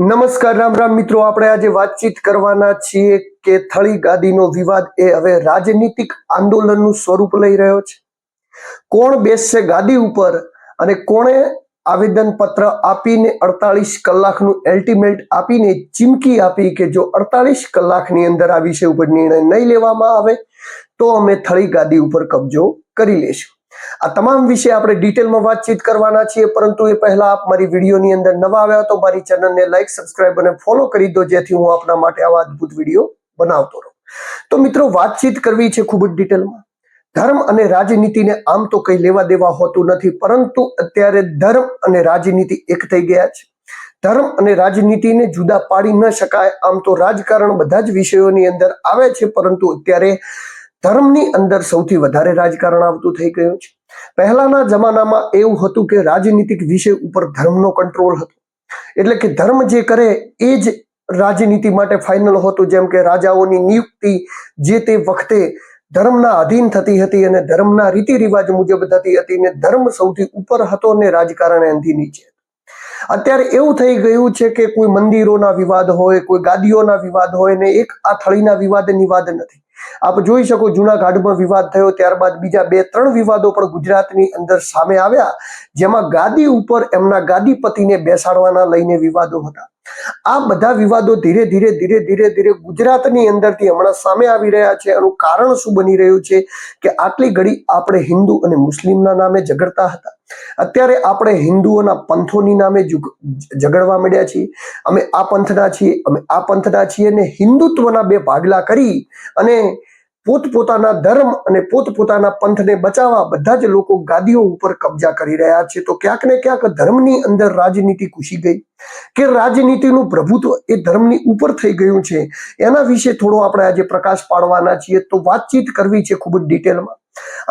નમસ્કાર, રામ રામ. મિત્રો, આપણે આજે વાતચીત કરવાના છીએ કે થળી ગાદીનો વિવાદ એ હવે રાજનીતિક આંદોલનનું સ્વરૂપ લઈ રહ્યો છે. કોણ બેસશે ગાદી ઉપર અને કોણે આવેદન પત્ર આપીને અડતાલીસ કલાકનું એલ્ટિમેટ આપીને ચીમકી આપી કે જો અડતાલીસ કલાકની અંદર આ વિષય ઉપર નિર્ણય નહીં લેવામાં આવે, તો અમે થળી ગાદી ઉપર કબજો કરી લેશું. આ તમામ વિશે આપણે ડિટેલમાં વાતચીત કરવાના છીએ, પરંતુ એ પહેલા આપ મારી વિડીયોની અંદર નવા આવ્યા તો મારી ચેનલને લાઈક, સબસ્ક્રાઇબ અને ફોલો કરી દો, જેથી હું આપના માટે આવા અદ્ભુત વીડિયો બનાવતો રહું. તો મિત્રો, વાતચીત કરવી છે ખૂબ જ ડિટેલમાં. ધર્મ અને રાજનીતિને આમ તો કઈ લેવા દેવા હોતું નથી, પરંતુ અત્યારે ધર્મ અને રાજનીતિ એક થઈ ગયા છે. ધર્મ અને રાજનીતિને જુદા પાડી ન શકાય, આમ તો રાજકારણ બધા જ વિષયોની અંદર આવે છે, પરંતુ અત્યારે ધર્મની અંદર સૌથી વધારે રાજકારણ આવતું થઈ ગયું છે. પહેલાના જમાનામાં એવું હતું કે રાજનીતિક વિષય ઉપર ધર્મનો કંટ્રોલ હતો. એટલે કે ધર્મ જે કરે એ જ રાજનીતિ માટે ફાઇનલ હતું, જેમ કે રાજાઓની નિયુક્તિ જે તે વખતે ધર્મના અધીન થતી હતી અને ધર્મના રીતિ રિવાજ મુજબ થતી હતી અને ધર્મ સૌથી ઉપર હતો ને રાજકારણ એનથી નીચે અત્યારે એવું થઈ ગયું છે કે કોઈ મંદિરોના વિવાદ હોય, કોઈ ગાદીઓના વિવાદ હોય ને એક આ થળીના વિવાદની વાત નથી. આપ જોઈ શકો જૂનાગઢમાં વિવાદ થયો, ત્યારબાદ બીજા બે, ત્રણ વિવાદો પણ ગુજરાતની અંદર સામે આવ્યા, જેમાં ગાદી ઉપર એમના ગાદીપતિને બેસાડવાના લઈને વિવાદો હતા. આ બધા વિવાદો ધીરે ધીરે ધીરે ધીરે ધીરે ગુજરાતની અંદરથી હમણાં સામે આવી રહ્યા છે. એનું કારણ શું બની રહ્યું છે કે આટલી ઘડી આપણે હિન્દુ અને મુસ્લિમના નામે ઝઘડતા હતા. અત્યારે આપણે હિન્દુઓના પંથોની નામે ઝઘડવા મળ્યા છીએ. અમે આ પંથના છીએ, અમે આ પંથના છીએ ને હિન્દુત્વના બે ભાગલા કરી અને પોતપોતાના ધર્મ અને પોતપોતાના પંથને બચાવવા બધા જ લોકો ગાદીઓ ઉપર કબજા કરી રહ્યા છે. તો ક્યાંક ને ક્યાંક ધર્મની અંદર રાજનીતિ ઘૂસી ગઈ. કે રાજનીતિનું પ્રભુત્વ એ ધર્મની ઉપર થઈ ગયું છે. એના વિશે થોડો આપણે આજે પ્રકાશ પાડવાના છીએ. તો વાતચીત કરવી છે ખૂબ જ ડિટેલમાં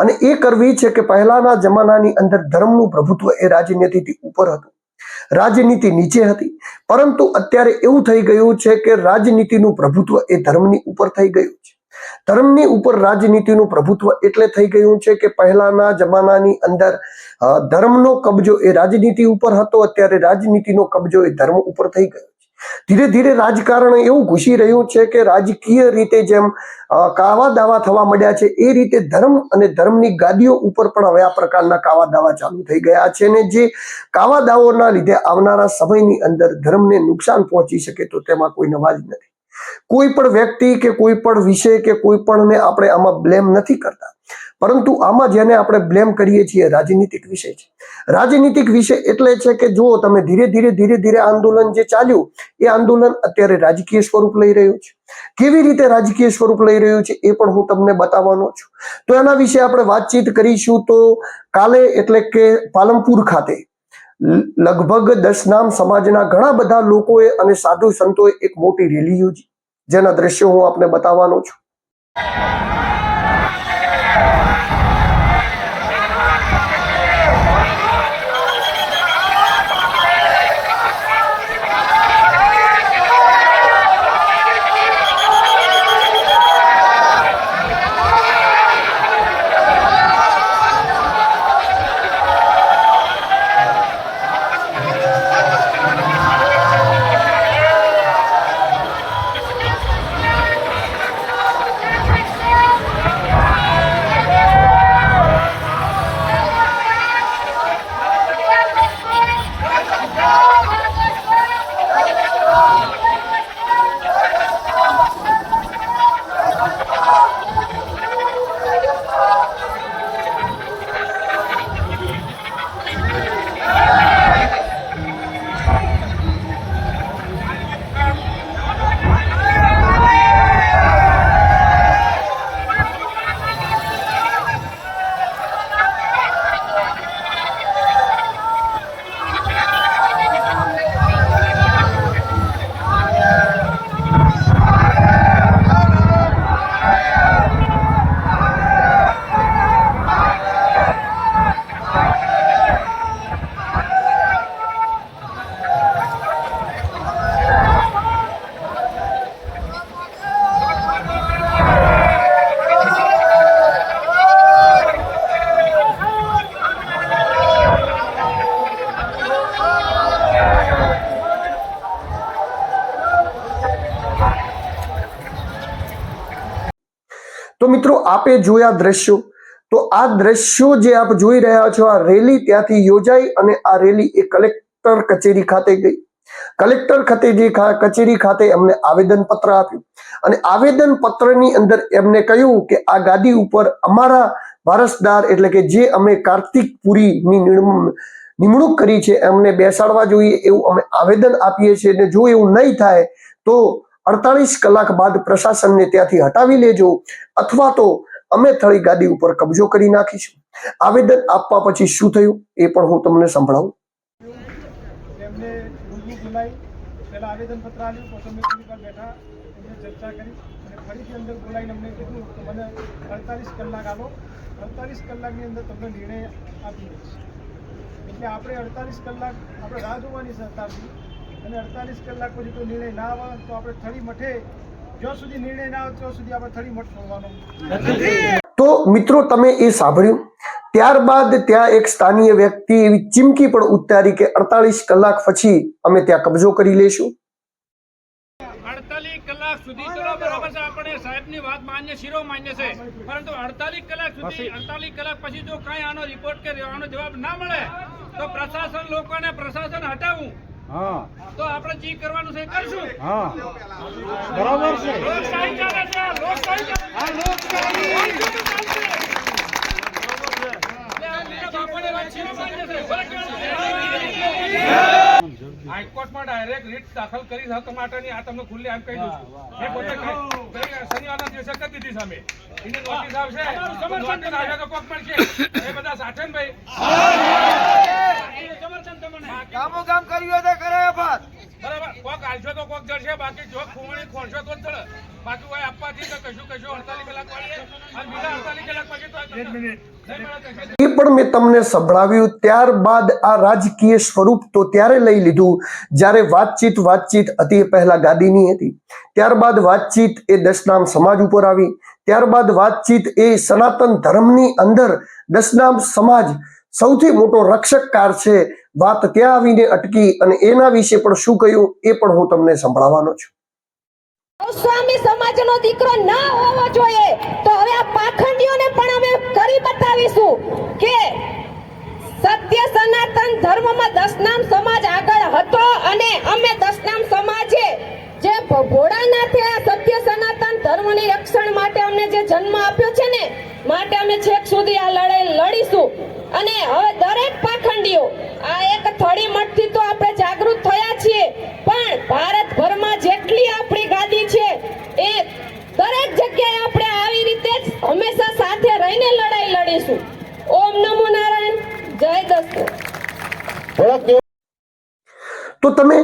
અને એ કરવી છે કે પહેલાના જમાનાની અંદર ધર્મનું પ્રભુત્વ એ રાજનીતિથી ઉપર હતું. રાજનીતિ નીચે હતી, પરંતુ અત્યારે એવું થઈ ગયું છે કે રાજનીતિનું પ્રભુત્વ એ ધર્મની ઉપર થઈ ગયું છે. ધર્મની ઉપર રાજનીતિનું પ્રભુત્વ એટલે થઈ ગયું છે કે પહેલાના જમાનાની અંદર ધર્મનો કબજો એ રાજનીતિ ઉપર હતો, અત્યારે રાજનીતિનો કબજો એ ધર્મ ઉપર થઈ ગયો. ધીરે ધીરે રાજકારણ એવું ઘૂસી રહ્યું છે કે રાજકીય રીતે જેમ કાવા દાવા થવા મળ્યા છે, એ રીતે ધર્મ અને ધર્મની ગાદીઓ ઉપર પણ હવે આ પ્રકારના કાવા દાવા ચાલુ થઈ ગયા છે ને જે કાવા દાવોના લીધે આવનારા સમયની અંદર ધર્મને નુકસાન પહોંચી શકે તો તેમાં કોઈ નવાજ નથી. કોઈ પણ વ્યક્તિ કે કોઈ પણ વિષય કે કોઈ પણને આપણે આમાં બ્લેમ નથી કરતા. પરંતુ આમાં જેને આપણે બ્લેમ કરીએ છીએ, રાજનીતિક વિષય છે. રાજનીતિક વિષય એટલે છે કે જો તમે ધીરે ધીરે ધીરે ધીરે આંદોલન જે ચાલ્યું, એ આંદોલન અત્યારે રાજકીય સ્વરૂપ લઈ રહ્યું છે. કેવી રીતે રાજકીય સ્વરૂપ લઈ રહ્યું છે એ પણ હું તમને બતાવવાનો છું. તો એના વિશે આપણે વાતચીત કરીશું તો કાલે એટલે કે પાલનપુર ખાતે લગભગ દશનામ સમાજના ઘણા બધા લોકોએ અને સાધુ સંતોએ એક મોટી રેલી યોજી. જેના દ્રશ્યો હું આપને બતાવવાનો છું. આપે જોયા દ્રશ્યો. તો આ દ્રશ્યો જે આપ જોઈ રહ્યા છો, આ રેલી ત્યાંથી યોજાઈ અને આ રેલી એ કલેક્ટર કચેરી ખાતે ગઈ. કલેક્ટર ખાતે જે કચેરી ખાતે એમને આવેદન પત્ર આપ્યું. અને આવેદન પત્રની અંદર એમને કહ્યું કે આ ગાદી ઉપર અમારા વારસદાર એટલે કે જે અમે કાર્તિક પુરીની નિમણૂક કરી છે, એમને બેસાડવા જોઈએ એવું અમે આવેદન આપીએ છીએ. અને જો એવું નહીં થાય, તો અડતાલીસ કલાક બાદ પ્રશાસનને ત્યાંથી હટાવી લેજો અથવા તો અમે થળી ગાદી ઉપર કબજો કરી નાખીશું. આવેદન આપવા પછી શું થયું એ પણ હું તમને સંભળાવું. પહેલાં આવેદનપત્ર બેઠા, એમને ચર્ચા કરી અને અડતાલીસ કલાક આપો. અડતાલીસ કલાકની અંદર તમને નિર્ણય આપી એટલે આપણે અડતાલીસ કલાક આપણે રાહ જોવાની સરકારથી અને અડતાલીસ કલાક પછી કોઈ નિર્ણય ના આવે તો આપણે થળી મઠે. જ્યાં સુધી નિર્ણય ના આવે ત્યાં સુધી આપણે થળી મઠ છોડવાનો તો મિત્રો તમે એ સાંભળ્યું. ત્યારબાદ ત્યાં એક સ્થાનીય વ્યક્તિ એવી ચીમકી પણ ઉતારી કે અડતાલીસ કલાક પછી અમે ત્યાં કબજો કરી લેશું અડતાલીસ કલાક સુધી ચલો બરાબર છે. આપણે સાહેબની વાત માન્ય શિરો માન્ય છે. પરંતુ અડતાલીસ કલાક સુધી અડતાલીસ કલાક પછી જો કાંઈ આનો રિપોર્ટ કે આનો જવાબ ના મળે તો પ્રશાસન લોકોને પ્રશાસન હટાવવું તો આપણે જી કરવાનું છે બરાબર છે. લોકશાહી ચાલે છે લોકશાહી છે. છે. છે. હાઈકોર્ટમાં ડાયરેક્ટ રીટ દાખલ કરી છે હક માટેની આ તમને ખુલ્લી આમ કહી દઉં છું. મેં પોતે શનિવારના દિવસે કરી દીધી સામે. એની નોટિસ આવશે. નોટિસ આવે તો કોક મળશે. એ બધા સાથે ને ભાઈ સમર્થન તમને કામો કામ કર્યું હોય તો કરે ફાત બરાબર કોક હાલશો તો કોક જડશે બાકી જો ખૂણી ખોલશો તો જ ચડે બાકી કોઈ આપવાથી તો કશું કશું અડતાલીસ કલાક વાળીએ. અને બીજા અડતાલીસ કલાક પછી તો એક મિનિટ. તો એ પણ મેં તમને સંભળાવ્યું. ત્યારબાદ આ રાજકીય સ્વરૂપ તો ત્યારે લઈ લીધું જ્યારે વાતચીત વાતચીત હતી એ પહેલા ગાદીની હતી. ત્યારબાદ વાતચીત એ દશનામ સમાજ ઉપર આવી. ત્યારબાદ વાતચીત એ સનાતન ધર્મની અંદર દશનામ સમાજ સૌથી મોટો રક્ષકકાર છે વાત ત્યાં આવીને અટકી અને એના વિશે પણ શું કહ્યું એ પણ હું તમને સંભળાવવાનો છું. સ્વામી સમાજનો દીકરો ના હોવો જોઈએ. તો હવે આ પાખંડીઓને પણ અમે કરી બતાવીશું કે સત્ય સનાતન ધર્મમાં દસનામ સમાજ આગળ હતો અને અમે દસનામ સમાજે જે ભોળાનાથે આ સત્ય સનાતન ધર્મની રક્ષણ માટે અમને જે જન્મ આપ્યો છે ને, માટે અમે છેક સુધી આ લડાઈ લડીશું. અને હવે દરેક પાખંડીઓ આ એક થોડી મઠથી તો આપણે જાગૃત થયા છીએ. પણ ભારતભરમાં જેટલી આપણી ગાદી છે, એ દરેક જગ્યાએ આપણે આવી રીતે જ હંમેશા સાથે રહીને લડાઈ લડીશું. ઓમ નમો નારાયણ. જય દસ્તો તો તમે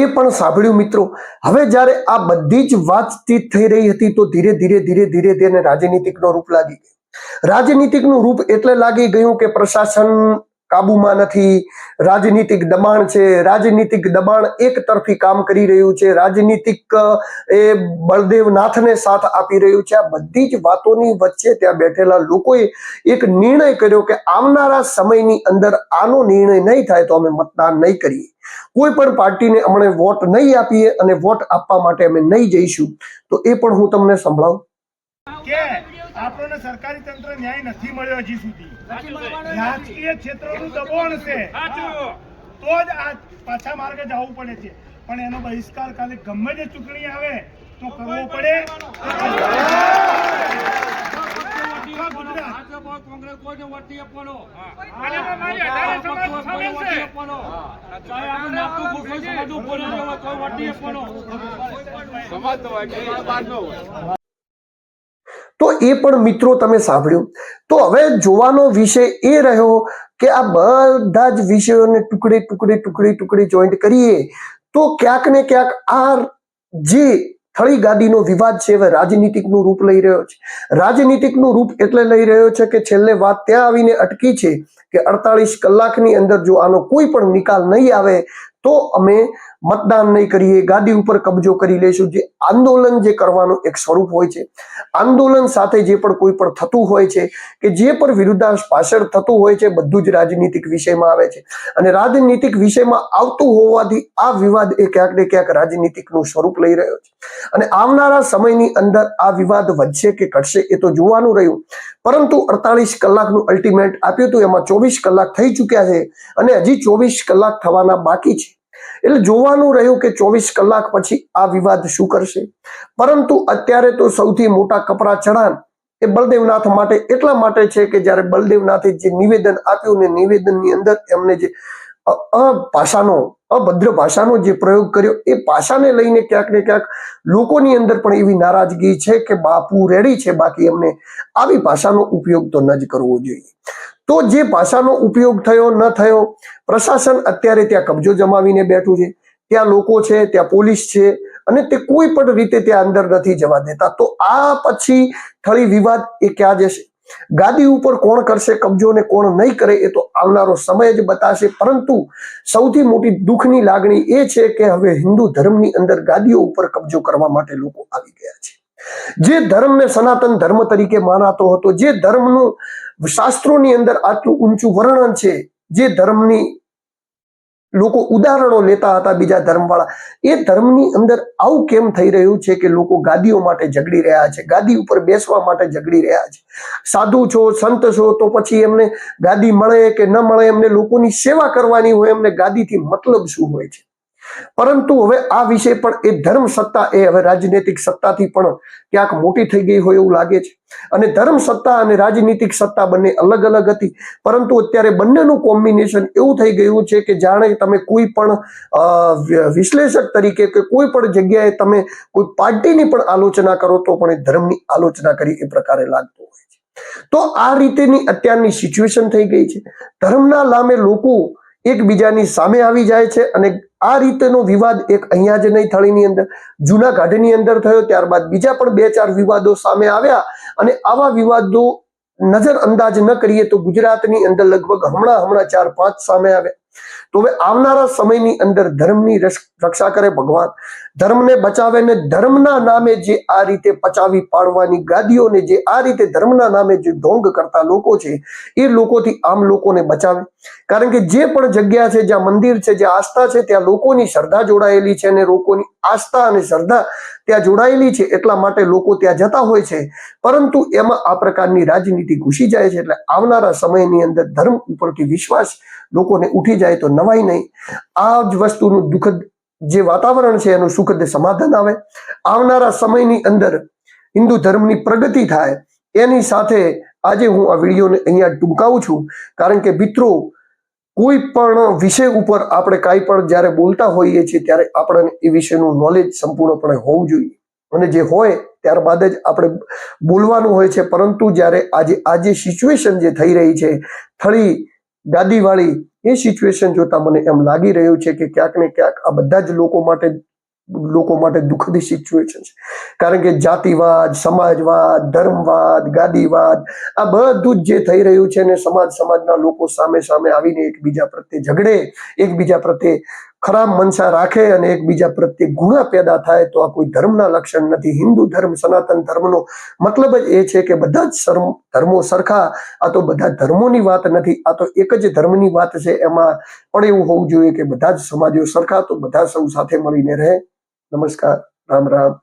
એ પણ સાંભળ્યું મિત્રો, હવે જ્યારે આ બધી જ વાતચીત થઈ રહી હતી તો ધીરે ધીરે ધીરે ધીરે ધીરે રાજનીતિકનો રૂપ લાગી ગયો. રાજનીતિકનું રૂપ એટલે લાગી ગયું કે પ્રશાસન કાબુમાં નથી. રાજનીતિક દબાણ છે. રાજનીતિક દબાણ એક તરફી કામ કરી રહ્યું છે. રાજનીતિક, એ બળદેવ નાથને સાથ આપી રહ્યું છે. આ બધી જ વાતોની વચ્ચે ત્યાં બેઠેલા લોકોએ એક નિર્ણય કર્યો કે આવનારા સમયની અંદર આનો નિર્ણય નહીં થાય તો અમે મતદાન નહીં કરીએ. કોઈ પણ પાર્ટીને અમને વોટ નહીં આપીએ અને વોટ આપવા માટે અમે નહીં જઈશું. તો એ પણ હું તમને સંભળાવું. આપણને સરકારી તંત્ર ન્યાય નથી મળ્યો હજી સુધી. રાજકીય ક્ષેત્રનું દબાણ છે. તો જ આ પાછા માર્ગે જવું પડે છે. પણ એનો બહિષ્કાર કાલે ગમે તે ચૂંટણી આવે તો કરવો પડે. અને એમાં મારી અઢારે સમાજ સામેલ છે. તો એ પણ મિત્રો તમે સાંભળ્યું. તો હવે જોવાનો વિષય એ રહ્યો કે આ બધા જ વિષયોને ટુકડે ટુકડે ટુકડે ટુકડે જોઈન્ટ કરીએ, તો ક્યાંક ને ક્યાંક આ જે થળી ગાદીનો વિવાદ છે હવે રાજનીતિકનું રૂપ લઈ રહ્યો છે. રાજનીતિકનું રૂપ એટલે લઈ રહ્યો છે કે છેલ્લે વાત ત્યાં આવીને અટકી છે કે અડતાલીસ કલાકની અંદર જો આનો કોઈ પણ નિકાલ નહીં આવે, તો અમે મતદાન નહીં કરીએ, ગાદી ઉપર કબજો કરી લઈશું જે આંદોલન જે કરવાનું એક સ્વરૂપ હોય છે. આંદોલન સાથે જે પણ કોઈ પણ થતું હોય છે, કે જે પણ વિરુદ્ધાશ પાછળ થતું હોય છે, બધું જ રાજનીતિક વિષયમાં આવે છે. અને રાજનીતિક વિષયમાં આવતું હોવાથી આ વિવાદ એ ક્યાંક ને ક્યાંક રાજનીતિકનું સ્વરૂપ લઈ રહ્યો છે. અને આવનારા સમયની અંદર આ વિવાદ વધશે કે ઘટશે એ તો જોવાનું રહ્યું. પરંતુ અડતાલીસ કલાકનું અલ્ટિમેટ આપ્યું હતું, એમાં ચોવીસ કલાક થઈ ચૂક્યા છે અને હજી ચોવીસ કલાક થવાના બાકી છે. એટલે જોવાનું રહ્યું કે ચોવીસ કલાક પછી આ વિવાદ શું કરશે? પરંતુ અત્યારે તો સૌથી મોટા કપરા ચઢાણ એ બલદેવનાથ માટે એટલા માટે છે કે જ્યારે બલદેવનાથે જે નિવેદન આપ્યું ને નિવેદનની અંદર એમને જે ભાષાનો, અભદ્ર ભાષાનો જે પ્રયોગ કર્યો, એ ભાષાને લઈને ક્યાંક ને ક્યાંક લોકોની અંદર પણ એવી નારાજગી છે કે બાપુ રેડી છે, બાકી એમને આવી ભાષાનો ઉપયોગ તો ન જ કરવો જોઈએ. તો જે ભાષાનો ઉપયોગ થયો, ન થયો, પ્રશાસન અત્યારે ત્યાં કબજો જમાવીને બેઠું છે. ત્યાં લોકો છે, ત્યાં પોલીસ છે અને તે કોઈ પણ રીતે ત્યાં અંદર નથી જવા દેતા. તો આ પછી થળી વિવાદ એ ક્યાં જશે? ગાદી ઉપર કોણ કરશે કબજો ને કોણ નહીં કરે એ તો આવનારો સમય જ બતાશે. પરંતુ સૌથી મોટી દુઃખની લાગણી એ છે કે હવે હિન્દુ ધર્મની અંદર ગાદીઓ ઉપર કબજો કરવા માટે લોકો આવી ગયા છે. જે ધર્મને સનાતન ધર્મ તરીકે માનાતો હતો, જે ધર્મનું શાસ્ત્રોની અંદર આટલું ઊંચું વર્ણન છે જે ધર્મની લોકો ઉદાહરણો લેતા હતા બીજા ધર્મવાળા. એ ધર્મની અંદર આવું કેમ થઈ રહ્યું છે કે લોકો ગાદીઓ માટે ઝઘડી રહ્યા છે? ગાદી ઉપર બેસવા માટે ઝઘડી રહ્યા છે. સાધુ છો, સંત છો, તો પછી એમને ગાદી મળે કે ન મળે, એમને લોકોની સેવા કરવાની હોય, એમને ગાદીથી મતલબ શું હોય છે? પરંતુ હવે આ વિષય પણ એ ધર્મ સત્તા એ હવે રાજનૈતિક સત્તાથી પણ ક્યાંક મોટી થઈ ગઈ હોય એવું લાગે છે. અને ધર્મ સત્તા અને રાજનીતિક સત્તા બંને અલગ અલગ હતી. પરંતુ અત્યારે બંનેનું કોમ્બિનેશન એવું થઈ ગયું છે કે જાણે તમે કોઈ પણ વિશ્લેષક તરીકે કે કોઈ પણ જગ્યાએ તમે કોઈ પાર્ટીની પણ આલોચના કરો તો પણ એ ધર્મની આલોચના કરી એ પ્રકારે લાગતું હોય છે. તો આ રીતેની અત્યારની સિચ્યુએશન થઈ ગઈ છે. ધર્મના નામે લોકો એકબીજાની સામે આવી જાય છે અને આ રીતેનો વિવાદ એક અહીંયા જ નહીં થળીની અંદર જૂના ગાઢની અંદર થયો, ત્યારબાદ બીજા પણ બે ચાર વિવાદો સામે આવ્યા અને આવા વિવાદો નજર અંદાજ ન કરીએ તો ગુજરાતની અંદર લગભગ હમણાં હમણાં ચાર પાંચ સામે આવ્યા. તો હવે આવનારા સમયની અંદર ધર્મની રક્ષા કરે ભગવાન. ધર્મને બચાવે ને ધર્મના નામે જે આ રીતે પચાવી પાડવાની ગાદીઓને જે આ રીતે ધર્મના નામે જે ઢોંગ કરતા લોકો છે, એ લોકોથી આમ લોકોને બચાવે. કારણ કે જે પણ જગ્યા છે, જ્યાં મંદિર છે જ્યાં આસ્થા છે, ત્યાં લોકોની શ્રદ્ધા જોડાયેલી છે અને લોકોની આસ્થા અને શ્રદ્ધા ત્યાં જોડાયેલી છે, એટલા માટે લોકો ત્યાં જતા હોય છે. પરંતુ એમાં આ પ્રકારની રાજનીતિ ઘૂસી જાય છે, એટલે આવનારા સમયની અંદર ધર્મ ઉપરથી વિશ્વાસ લોકોને ઉઠી જાય તો નવાઈ નહીં. આ જ વસ્તુનું દુઃખદ જે વાતાવરણ છે, એનું સુખદ સમાધાન આવે. આવનારા સમયની અંદર હિન્દુ ધર્મની પ્રગતિ થાય. એની સાથે આજે હું આ વિડીયોને અહીંયા ટૂંકાવું છું. કારણ કે મિત્રો, કોઈ પણ વિષય ઉપર આપણે કાંઈ પણ જ્યારે બોલતા હોઈએ છીએ, ત્યારે આપણને એ વિષયનું નોલેજ સંપૂર્ણપણે હોવું જોઈએ. અને જે હોય, ત્યારબાદ જ આપણે બોલવાનું હોય છે. પરંતુ જ્યારે આજે આજે સિચ્યુએશન જે થઈ રહી છે, થળી, ગાદીવાળી એ સિચ્યુએશન જોતા મને એમ લાગી રહ્યું છે કે ક્યાંક ને ક્યાંક આ બધા જ લોકો માટે લોકો માટે દુઃખદી સિચ્યુએશન છે. કારણ કે જાતિવાદ, સમાજવાદ, ધર્મવાદ, ગાદીવાદ, આ બધું જ જે થઈ રહ્યું છે ને સમાજ, સમાજના લોકો સામે સામે આવીને એકબીજા પ્રત્યે ઝઘડે, એકબીજા પ્રત્યે ખરાબ મનસા રાખે અને એકબીજા પ્રત્યે ગુણા પેદા થાય, તો આ કોઈ ધર્મના લક્ષણ નથી. હિન્દુ ધર્મ, સનાતન ધર્મનો મતલબ જ એ છે કે બધા જ ધર્મો સરખા, આ તો બધા ધર્મોની વાત નથી, આ તો એક જ ધર્મની વાત છે. એમાં પણ એવું હોવું જોઈએ કે બધા જ સમાજો સરખા, તો બધા સૌ સાથે મળીને રહે. નમસ્કાર. રામ રામ.